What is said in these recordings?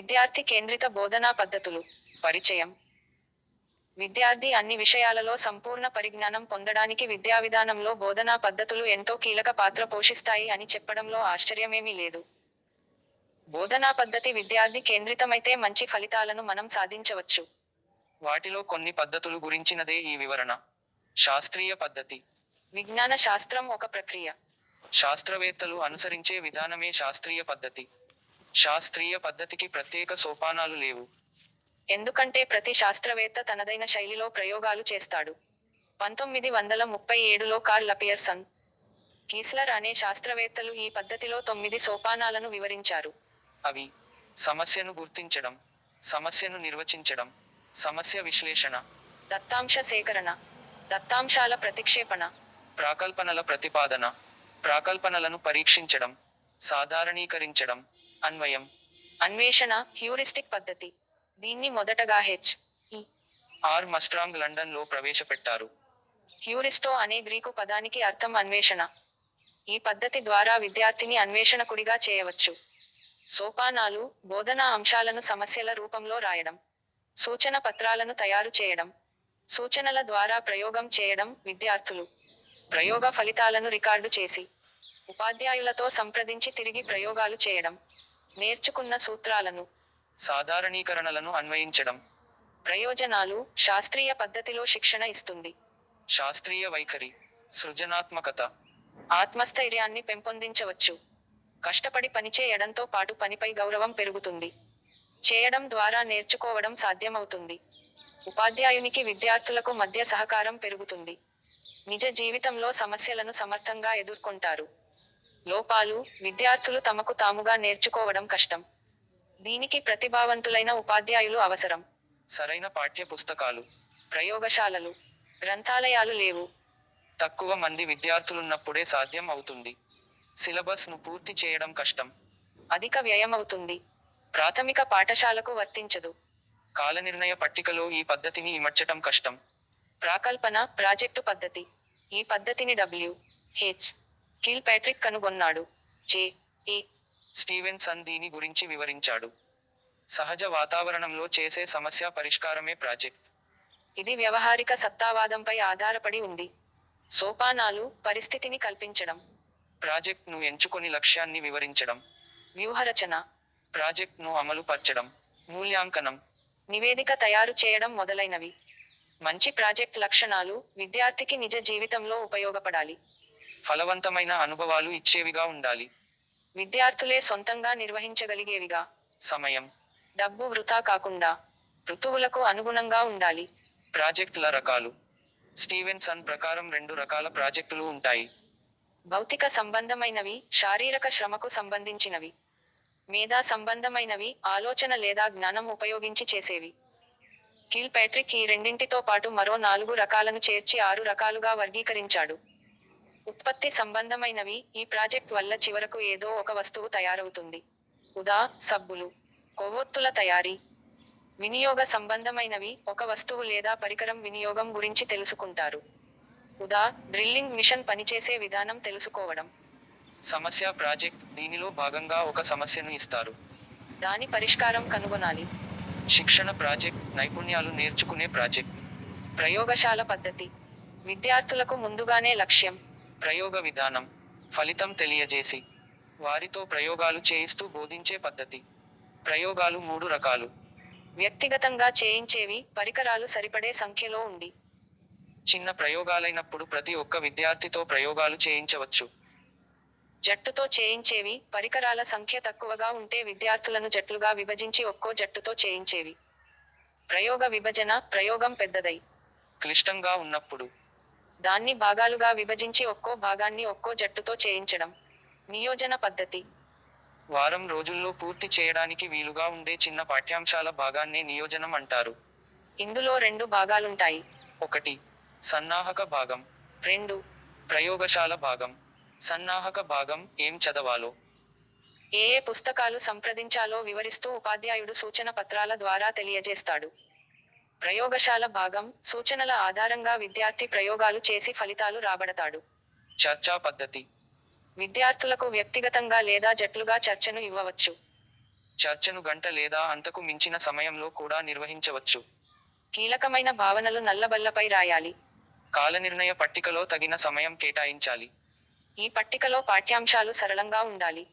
విద్యార్థి కేంద్రిత బోధనా పద్ధతులు. పరిచయం. విద్యార్థి అన్ని విషయాలలో సంపూర్ణ పరిజ్ఞానం పొందడానికి విద్యా విధానంలో బోధనా పద్ధతులు ఎంతో కీలక పాత్ర పోషిస్తాయి అని చెప్పడంలో ఆశ్చర్యమేమీ లేదు. బోధనా పద్ధతి విద్యార్థి కేంద్రితమైతే మంచి ఫలితాలను మనం సాధించవచ్చు. వాటిలో కొన్ని పద్ధతులు గురించినదే ఈ వివరణ. శాస్త్రీయ పద్ధతి. విజ్ఞాన శాస్త్రం ఒక ప్రక్రియ. శాస్త్రవేత్తలు అనుసరించే విధానమే శాస్త్రీయ పద్ధతి. శాస్త్రీయ పద్ధతికి ప్రత్యేక సోపానాలు లేవు. ఎందుకంటే ప్రతి శాస్త్రవేత్త తనదైన శైలిలో ప్రయోగాలు చేస్తాడు. పంతొమ్మిది వందల ముప్పై ఏడులో కార్ల్ పియర్సన్ కీస్లర్ అనే శాస్త్రవేత్తలు ఈ పద్ధతిలో తొమ్మిది సోపానాలను వివరించారు. అవి సమస్యను గుర్తించడం సమస్యను నిర్వచించడం సమస్య విశ్లేషణ దత్తాంశ సేకరణ దత్తాంశాల ప్రతిక్షేపణ ప్రాకల్పనల ప్రతిపాదన ప్రాకల్పనలను పరీక్షించడం సాధారణీకరించడం అన్వయం. అన్వేషణ హ్యూరిస్టిక్ పద్ధతి. దీన్ని మొదటగా హెచ్. ఆర్ మస్ట్రాంగ్ లండన్లో ప్రవేశపెట్టారు. హ్యూరిస్టో అనే గ్రీకు పదానికి అర్థం అన్వేషణ. ఈ పద్ధతి ద్వారా విద్యార్థిని అన్వేషణకుడిగా చేయవచ్చు. సోపానాలు బోధనా అంశాలను సమస్యల రూపంలో రాయడం. సూచన పత్రాలను తయారు చేయడం. సూచనల ద్వారా ప్రయోగం చేయడం విద్యార్థులు. ప్రయోగ ఫలితాలను రికార్డు చేసి ఉపాధ్యాయులతో సంప్రదించి తిరిగి ప్రయోగాలు చేయడం. నేర్చుకున్న సూత్రాలను సాధారణీకరణలను అన్వయించడం. ప్రయోజనాలు శాస్త్రీయ పద్ధతిలో శిక్షణ ఇస్తుంది. శాస్త్రీయ వైఖరి సృజనాత్మకత. ఆత్మస్థైర్యాన్ని పెంపొందించవచ్చు. కష్టపడి పనిచేయడంతో పాటు పనిపై గౌరవం పెరుగుతుంది. చేయడం ద్వారా నేర్చుకోవడం సాధ్యమవుతుంది. ఉపాధ్యాయునికి విద్యార్థులకు మధ్య సహకారం పెరుగుతుంది. నిజ జీవితంలో సమస్యలను సమర్థంగా ఎదుర్కొంటారు. లోపాలు విద్యార్థులు తమకు తాముగా నేర్చుకోవడం కష్టం. దీనికి ప్రతిభావంతులైన ఉపాధ్యాయులు అవసరం. సరైన పాఠ్య పుస్తకాలు ప్రయోగశాలలు గ్రంథాలయాలు లేవు. తక్కువ మంది విద్యార్థులున్నప్పుడే సాధ్యం అవుతుంది. సిలబస్ను పూర్తి చేయడం కష్టం. అధిక వ్యయమవుతుంది ప్రాథమిక పాఠశాలకు వర్తించదు. కాలనిర్ణయ పట్టికలో ఈ పద్ధతిని ఇమర్చటం కష్టం. ప్రాకల్పన ప్రాజెక్టు పద్ధతి. ఈ పద్ధతిని డబ్ల్యూ హెచ్ కిల్ ప్యాట్రిక్ కనుగొన్నాడు. జే. ఏ స్టీవెన్సన్ దీని గురించి వివరించాడు. సహజ వాతావరణంలో చేసే సమస్య పరిష్కారమే ప్రాజెక్ట్. ఇది వ్యవహారిక సత్తావాదంపై ఆధారపడి ఉంది. సోపానాలు పరిస్థితిని కల్పించడం. ప్రాజెక్ట్ను ఎంచుకొని లక్ష్యాన్ని వివరించడం. వ్యూహరచన. ప్రాజెక్ట్ను అమలు పరచడం మూల్యాంకనం. నివేదిక తయారు చేయడం మొదలైనవి. మంచి ప్రాజెక్ట్ లక్షణాలు విద్యార్థికి నిజ జీవితంలో ఉపయోగపడాలి. ఫలవంతమైన అనుభవాలు ఇచ్చేవిగా ఉండాలి. విద్యార్థులే సొంతంగా నిర్వహించగలిగేవిగా. సమయం. డబ్బు వృథా కాకుండా ఋతువులకు అనుగుణంగా ఉండాలి. ప్రాజెక్టుల రకాలు. స్టీవెన్సన్ ప్రకారం రెండు రకాల ప్రాజెక్టులు ఉంటాయి. భౌతిక సంబంధమైనవి శారీరక శ్రమకు సంబంధించినవి. మేధా సంబంధమైనవి ఆలోచన లేదా జ్ఞానం ఉపయోగించి చేసేవి. కిల్ ప్యాట్రిక్ ఈ రెండింటితో పాటు మరో నాలుగు రకాలను చేర్చి ఆరు రకాలుగా వర్గీకరించాడు. ఉత్పత్తి సంబంధమైనవి ఈ ప్రాజెక్ట్ వల్ల చివరకు ఏదో ఒక వస్తువు తయారవుతుంది. ఉదా సబ్బులు కొవ్వొత్తుల తయారీ. వినియోగ సంబంధమైనవి ఒక వస్తువు లేదా పరికరం వినియోగం గురించి తెలుసుకుంటారు. ఉదా డ్రిల్లింగ్ మిషన్ పనిచేసే విధానం తెలుసుకోవడం. సమస్య ప్రాజెక్ట్ దీనిలో భాగంగా ఒక సమస్యను ఇస్తారు. దాని పరిష్కారం కనుగొనాలి. శిక్షణ ప్రాజెక్ట్ నైపుణ్యాలు నేర్చుకునే ప్రాజెక్ట్. ప్రయోగశాల పద్ధతి. విద్యార్థులకు ముందుగానే లక్ష్యం. ప్రయోగ విధానం ఫలితం తెలియజేసి వారితో ప్రయోగాలు చేయిస్తూ బోధించే పద్ధతి. ప్రయోగాలు మూడు రకాలు. వ్యక్తిగతంగా చేయించేవి పరికరాలు సరిపడే సంఖ్యలో ఉండి. చిన్న ప్రయోగాలైనప్పుడు ప్రతి ఒక్క విద్యార్థితో ప్రయోగాలు చేయించవచ్చు. జట్టుతో చేయించేవి పరికరాల సంఖ్య తక్కువగా ఉంటే విద్యార్థులను జట్లుగా విభజించి ఒక్కో జట్టుతో చేయించేవి. ప్రయోగ విభజన ప్రయోగం పెద్దదై. క్లిష్టంగా ఉన్నప్పుడు దాన్ని భాగాలుగా విభజించి ఒక్కో భాగాన్ని ఒక్కో జట్టుతో చేయించడం. నియోజన పద్ధతి. వారం రోజుల్లో పూర్తి చేయడానికి వీలుగా ఉండే చిన్న పాఠ్యాంశాల భాగాన్నే నియోజనం అంటారు. ఇందులో రెండు భాగాలుంటాయి. ఒకటి సన్నాహక భాగం. రెండు ప్రయోగశాల భాగం. సన్నాహక భాగం ఏం చదవాలో? ఏ ఏ పుస్తకాలు సంప్రదించాలో వివరిస్తూ ఉపాధ్యాయుడు సూచన పత్రాల ద్వారా తెలియజేస్తాడు. ప్రయోగశాల భాగం సూచనల ఆధారంగా విద్యార్థి ప్రయోగాలు చేసి ఫలితాలు రాబడతాడు. చర్చా పద్ధతి. విద్యార్థులకు వ్యక్తిగతంగా లేదా జట్లుగా చర్చను ఇవ్వవచ్చు. చర్చను గంట లేదా అంతకు మించిన సమయంలో కూడా నిర్వహించవచ్చు. కీలకమైన భావనలు నల్లబల్లపై రాయాలి. కాలనిర్ణయ పట్టికలో తగిన సమయం కేటాయించాలి. ఈ పట్టికలో పాఠ్యాంశాలు సరళంగా ఉండాలి.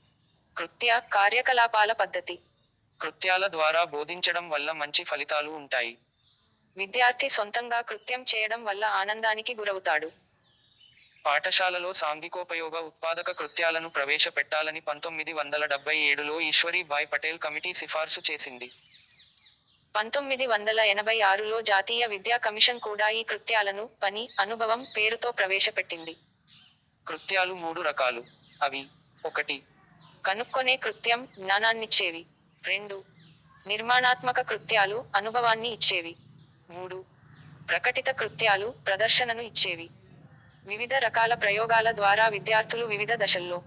కృత్య కార్యకలాపాల పద్ధతి. కృత్యాల ద్వారా బోధించడం వల్ల మంచి ఫలితాలు ఉంటాయి. విద్యార్థి సొంతంగా కృత్యం చేయడం వల్ల ఆనందానికి గురవుతాడు. పాఠశాలలో సాంఘికోపయోగ ఉత్పాదక కృత్యాలను ప్రవేశపెట్టాలని పంతొమ్మిది వందల డెబ్బై ఏడులో ఈశ్వరీభాయ్ పటేల్ కమిటీ సిఫార్సు చేసింది. పంతొమ్మిది వందల ఎనభై ఆరులో జాతీయ విద్యా కమిషన్ కూడా ఈ కృత్యాలను పని అనుభవం పేరుతో ప్రవేశపెట్టింది. కృత్యాలు మూడు రకాలు. అవి ఒకటి కనుక్కొనే కృత్యం జ్ఞానాన్నిచ్చేవి. రెండు నిర్మాణాత్మక కృత్యాలు అనుభవాన్ని ఇచ్చేవి. మూడు ప్రకటిత కృత్యాలు ప్రదర్శనను ఇచ్చేవి. వివిధ రకాల ప్రయోగాల ద్వారా విద్యార్థులు వివిధ దశల్లో.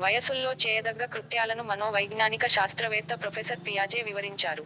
వయసుల్లో చేయదగ్గ కృత్యాలను మనోవైజ్ఞానిక శాస్త్రవేత్త ప్రొఫెసర్ పియాజే వివరించారు.